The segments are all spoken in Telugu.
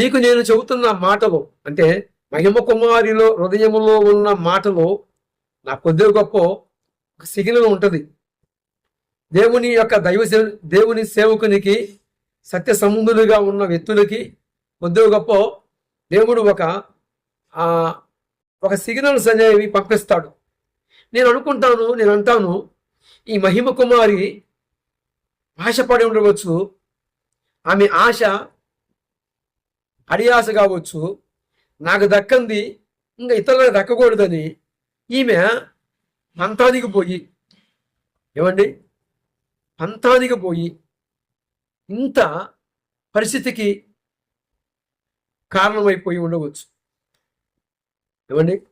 మీకు నేను చెబుతున్న మాటలు అంటే మహిమ కుమారిలో హృదయములో ఉన్న మాటలు నా కొద్దిగా గొప్ప సిగ్నల్ ఉంటుంది. దేవుని యొక్క దైవ దేవుని సేవకునికి సత్య సంబంధులుగా ఉన్న వ్యక్తులకి కొద్దిగా గొప్ప దేవుడు ఒక ఒక సిగ్నల్స్ అనేవి పంపిస్తాడు. నేను అనుకుంటాను నేను అంటాను ఈ మహిమ కుమారి ఆశపడి ఉండవచ్చు. ఆమె ఆశ అడియాస కావచ్చు నాకు దక్కంది. ఇంకా ఇతరులకు దక్కకూడదని ఈమె పంతానికి పోయి. ఏమండి? పంతానికి పోయి ఇంత పరిస్థితికి కారణమైపోయి ఉండవచ్చు. ఏమండి?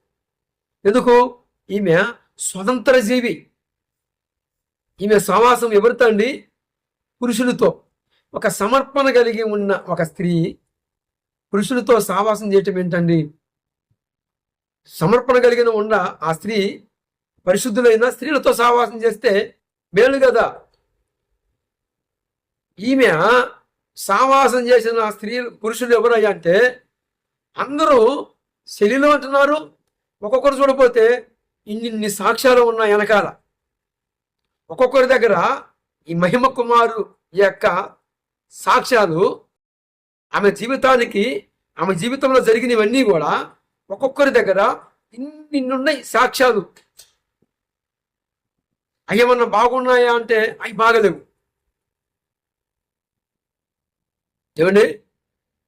ఎందుకు? ఈమె స్వతంత్ర జీవి. ఈమె సమాసం ఎవరితో అండి పురుషులతో ఒక సమర్పణ కలిగి ఉన్న ఒక స్త్రీ పురుషులతో సావాసం చేయటం ఏంటండి? సమర్పణ కలిగిన ఉన్న ఆ స్త్రీ పరిశుద్ధులైన స్త్రీలతో సావాసం చేస్తే మేలు కదా? ఈమె సావాసం చేసిన స్త్రీ పురుషులు ఎవరయ్యా అంటే అందరూ శరీరం అంటున్నారు. ఒక్కొక్కరు చూడపోతే ఇన్నిన్ని సాక్ష్యాలు ఉన్నాయి వెనకాల. ఒక్కొక్కరి దగ్గర ఈ మహిమ కుమారు యొక్క సాక్ష్యాలు ఆమె జీవితానికి ఆమె జీవితంలో జరిగినవన్నీ కూడా ఒక్కొక్కరి దగ్గర ఇన్ని ఉన్నాయి సాక్ష్యాలు అయ్యేమన్నా బాగున్నాయా అంటే అవి బాగలేవు. ఏమండి?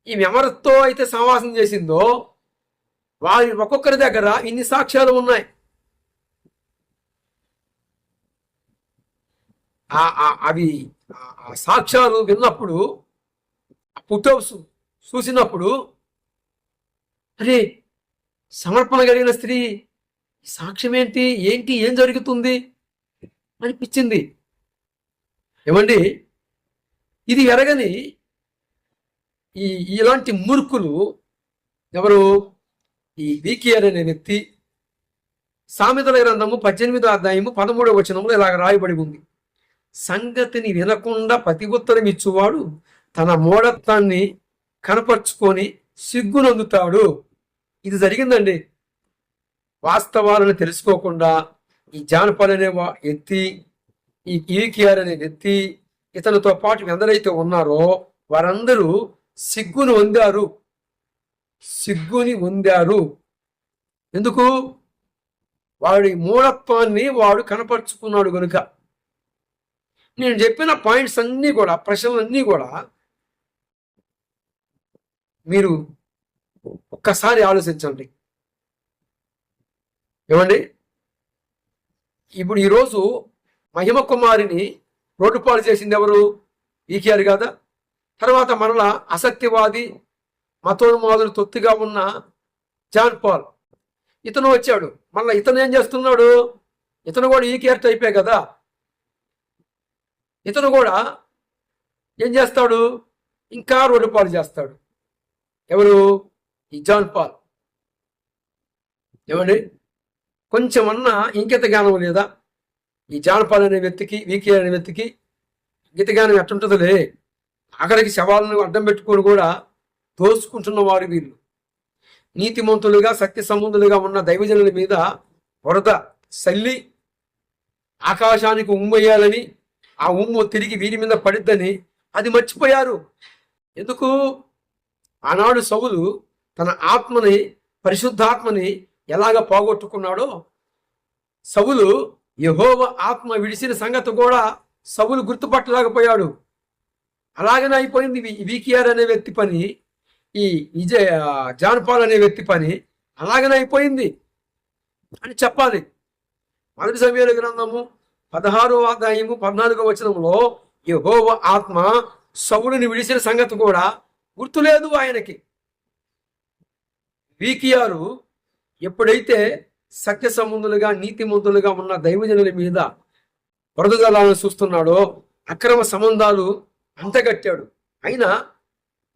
ఈమె ఎవరితో అయితే సహవాసం చేసిందో వారి ఒక్కొక్కరి దగ్గర ఇన్ని సాక్ష్యాలు ఉన్నాయి. అవి సాక్ష్యాలు విన్నప్పుడు ఫొటోస్ చూసినప్పుడు అరే సమర్పణ కలిగిన స్త్రీ సాక్ష్యం ఏంటి ఏంటి? ఏం జరుగుతుంది? అనిపించింది. ఏమండి? ఇది ఎరగని ఈ ఇలాంటి మూర్ఖులు ఎవరు? ఈ వికేఆర్ అనే వ్యక్తి సామెతల గ్రంథము పద్దెనిమిదో అధ్యాయము పదమూడవ వచనంలో ఇలాగ రాయబడి ఉంది. సంగతిని వినకుండా ప్రతిఉత్తరం ఇచ్చువాడు తన మూఢత్వాన్ని కనపరుచుకొని సిగ్గునందుతాడు. ఇది జరిగిందండి. వాస్తవాలను తెలుసుకోకుండా ఈ జానపల్ అనే వా- వ్యక్తి ఈ ఈకిఆర్ అనే వ్యక్తి ఇతనితో పాటు ఎందరైతే ఉన్నారో వారందరూ సిగ్గును పొందారు సిగ్గుని పొందారు ఎందుకు? వాడి మూఢత్వాన్ని వాడు కనపరుచుకున్నాడు కనుక నేను చెప్పిన పాయింట్స్ అన్నీ కూడా ప్రశ్నలన్నీ కూడా మీరు ఒక్కసారి ఆలోచించండి. ఏమండి? ఇప్పుడు ఈరోజు మహిమ కుమారిని రోడ్డు పాలు చేసింది ఎవరు? ఈకేఆర్ కాదా? తర్వాత మరలా అసత్యవాది మతోన్మాదులు తొత్తుగా ఉన్న జాన్ పాల్. ఇతను వచ్చాడు. మళ్ళీ ఇతను ఏం చేస్తున్నాడు? ఇతను కూడా ఈకేఆర్ టైపే కదా? ఇతను కూడా ఏం చేస్తాడు? ఇంకా రోడ్డు పాలు చేస్తాడు. ఎవరు? ఈ జాన్ పాల్. ఏమండి కొంచెమన్నా ఇంకిత జ్ఞానం లేదా? ఈ జాన్ పాల్ అనే వ్యక్తికి వీకే అనే వ్యక్తికి ఇంకిత జ్ఞానం ఎట్టుంటుందిలే? అక్కడికి శవాలను అడ్డం పెట్టుకొని కూడా దోసుకుంటున్న వారు వీళ్ళు. నీతిమంతులుగా శక్తి సంబంధులుగా ఉన్న దైవజనుల మీద వరద సల్లి ఆకాశానికి ఉమ్మేయాలని ఆ ఉమ్ము తిరిగి వీరి మీద పడిద్దని అది మర్చిపోయారు. ఎందుకు? ఆనాడు సౌలు తన ఆత్మని పరిశుద్ధాత్మని ఎలాగ పోగొట్టుకున్నాడో సవులు యహోవ ఆత్మ విడిసిన సంగతి కూడా సవులు గుర్తుపట్టలేకపోయాడు. అలాగనే అయిపోయింది వి- వికిఆర్ అనే వ్యక్తి పని ఈ విజయ జాన్పాల్ అనే వ్యక్తి పని అలాగనే అయిపోయింది అని చెప్పాలి. మొదటి సమయంలో గ్రంథము పదహారో అధ్యాయము పద్నాలుగో వచనంలో యహోవ ఆత్మ సవులుని విడిచిన సంగతి కూడా గుర్తులేదు ఆయనకి. వీకియారు ఎప్పుడైతే సత్య సంబంధులుగా నీతిమంతులుగా ఉన్న దైవజనుల మీద వరదలాలను చూస్తున్నాడో అక్రమ సంబంధాలు అంతగట్టాడు అయినా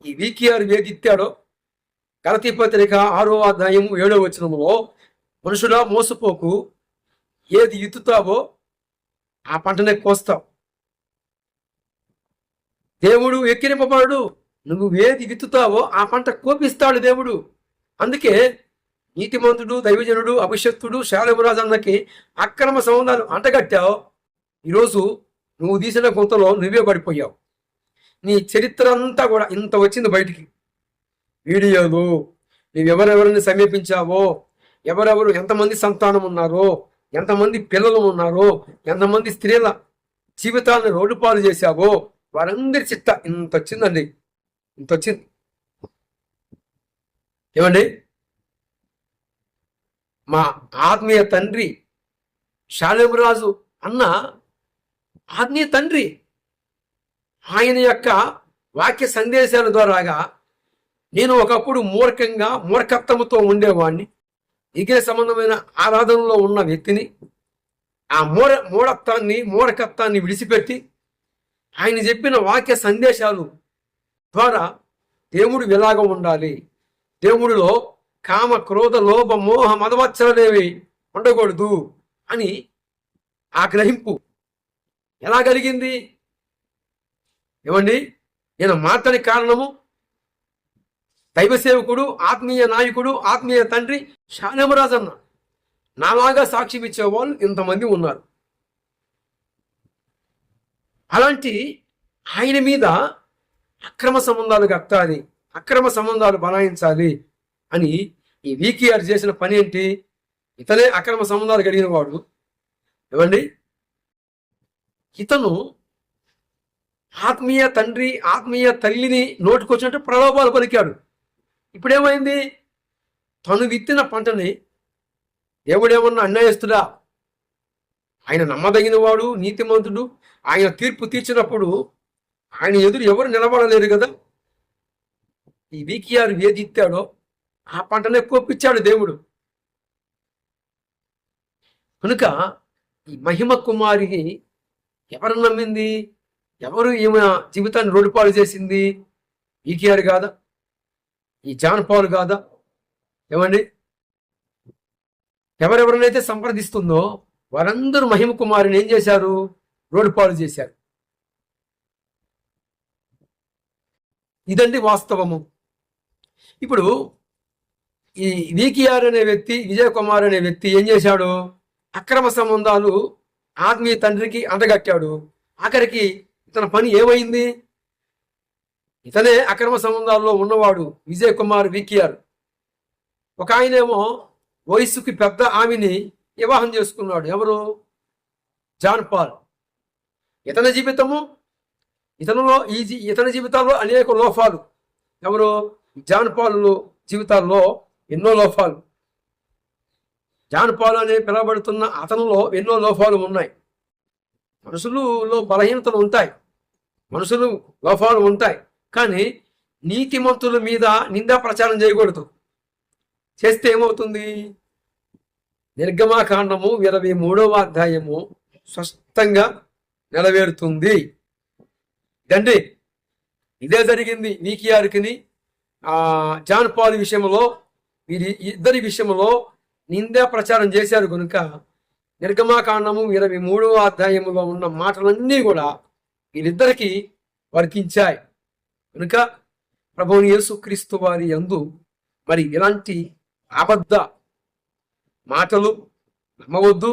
ఈ వీకిఆర్ వేగిత్తాడో కరతి పత్రిక ఆరో అధ్యాయం ఏడో వచనంలో మనుషులా మోసపోకు ఏది ఇత్తుతావో ఆ పంటనే కోస్తావు. దేవుడు ఎక్కిరింపబడు నువ్వు ఏది విత్తుతావో ఆ పంట కోపిస్తాడు దేవుడు. అందుకే నీతిమంతుడు దైవజనుడు అభిషక్తుడు శాలమురాజు అన్నకి అక్రమ సంబంధాలు అంటగట్టావు. ఈరోజు నువ్వు తీసిన కొంతలో నువ్వే పడిపోయావు. నీ చరిత్ర అంతా కూడా ఇంత వచ్చింది బయటికి. వీడియోలు నువ్వెవరెవరిని సమీపించావో ఎవరెవరు ఎంతమంది సంతానం ఉన్నారో ఎంతమంది పిల్లలు ఉన్నారో ఎంతమంది స్త్రీల జీవితాలను రోడ్డు పాలు చేశావో వారందరి చిత్త ఇంత వచ్చిందండి. ఇంత వచ్చింది ఏమండి? మా ఆత్మీయ తండ్రి శాలేమరాజు అన్న ఆత్మీయ తండ్రి ఆయన యొక్క వాక్య సందేశాల ద్వారాగా నేను ఒకప్పుడు మూర్ఖంగా మూర్ఖత్వంతో ఉండేవాడిని ఇగే సంబంధమైన ఆరాధనలో ఉన్న వ్యక్తిని ఆ మూఢ మూఢత్వాన్ని మూఢకత్వాన్ని విడిచిపెట్టి ఆయన చెప్పిన వాక్య సందేశాలు ద్వారా దేవుడు ఎలాగ ఉండాలి. దేవుడిలో కామ క్రోధ లోభ మోహ మదవచ్చలనేవి ఉండకూడదు అని ఆ గ్రహింపు ఎలా కలిగింది? ఏమండి? నేను మాటని కారణము. దైవ సేవకుడు ఆత్మీయ నాయకుడు ఆత్మీయ తండ్రి శాలేమరాజు అన్న. నాలాగా సాక్ష్యం ఇచ్చేవాళ్ళు ఇంతమంది ఉన్నారు. అలాంటి ఆయన మీద అక్రమ సంబంధాలు కట్టాలి అక్రమ సంబంధాలు బనాయించాలి అని ఈ వీకేఆర్ చేసిన పని ఏంటి? ఇతనే అక్రమ సంబంధాలు కలిగిన వాడు. ఏమండి? ఇతను ఆత్మీయ తండ్రి ఆత్మీయ తల్లిని నోటుకొచ్చినట్టు ప్రలోభాలు పలికాడు. ఇప్పుడేమైంది? తను విత్తిన పంటని దేవుడేమన్నా అన్యాయస్తుడా? ఆయన నమ్మదగిన వాడు నీతిమంతుడు. ఆయన తీర్పు తీర్చినప్పుడు ఆయన ఎదురు ఎవరు నిలబడలేరు కదా? ఈ వీకిఆర్ వేదిత్తాడో ఆ పంటనే కోపించాడు దేవుడు. కనుక ఈ మహిమ కుమారి ఎవరు నమ్మింది? ఎవరు ఈమె జీవితాన్ని రోడ్డుపాలు చేసింది? ఈకేఆర్ కాదా? ఈ జాన్ పాల్ కాదా? ఏమండి? ఎవరెవరినైతే సంప్రదిస్తుందో వారందరూ మహిమ కుమారిని ఏం చేశారు? రోడ్డు పాలు చేశారు. ఇదండి వాస్తవము. ఇప్పుడు ఈ వికేఆర్ అనే వ్యక్తి విజయ్ కుమార్ అనే వ్యక్తి ఏం చేశాడు? అక్రమ సంబంధాలు ఆత్మీయ తండ్రికి అంటగట్టాడు ఆఖరికి ఇతని పని ఏమైంది? ఇతనే అక్రమ సంబంధాల్లో ఉన్నవాడు విజయ్ కుమార్ వికేఆర్ ఒక ఆయనేమో వయస్సుకి పెద్ద ఆమెని వివాహం చేసుకున్నాడు. ఎవరు? John Paul. ఇతని జీవితము ఇతనులో ఈ జీ- ఇతని జీవితాల్లో అనేక లోపాలు. ఎవరు? జాన్ పాలు జీవితాల్లో ఎన్నో లోపాలు. జాన్ పాలు అనే పిలవబడుతున్న అతనిలో ఎన్నో లోపాలు ఉన్నాయి. మనుషులలో బలహీనతలు ఉంటాయి. మనుషులు లోపాలు ఉంటాయి. కానీ నీతిమంతుల మీద నిందా ప్రచారం చేయకూడదు. చేస్తే ఏమవుతుంది? నిర్గమాకాండము ఇరవై మూడవ అధ్యాయము స్పష్టంగా నెరవేరుతుంది. తండ్రి ఇదే జరిగింది వీకియార్కిని జాన్ పాల్ విషయంలో వీరి ఇద్దరి విషయంలో నిందే ప్రచారం చేశారు కనుక నిర్గమాకాండము ఇరవై మూడవ అధ్యాయంలో ఉన్న మాటలన్నీ కూడా వీరిద్దరికి వర్తించాయి. కనుక ప్రభుని యేసుక్రీస్తు వారి యందు మరి ఇలాంటి అబద్ధ మాటలు నమ్మవద్దు.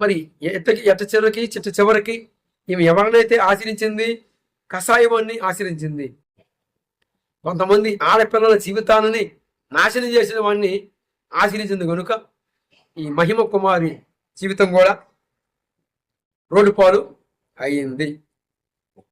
మరి ఎట్ట ఎట్ట చివరికి చిట్ట చివరికి ఈమె ఎవరినైతే ఆచరించింది కషాయవాన్ని ఆశ్రయించింది. కొంతమంది ఆడపిల్లల జీవితాలని నాశనం చేసిన వాడిని ఆశ్రయించింది కనుక ఈ మహిమ కుమారి జీవితం కూడా రోడ్డు పాలు అయ్యింది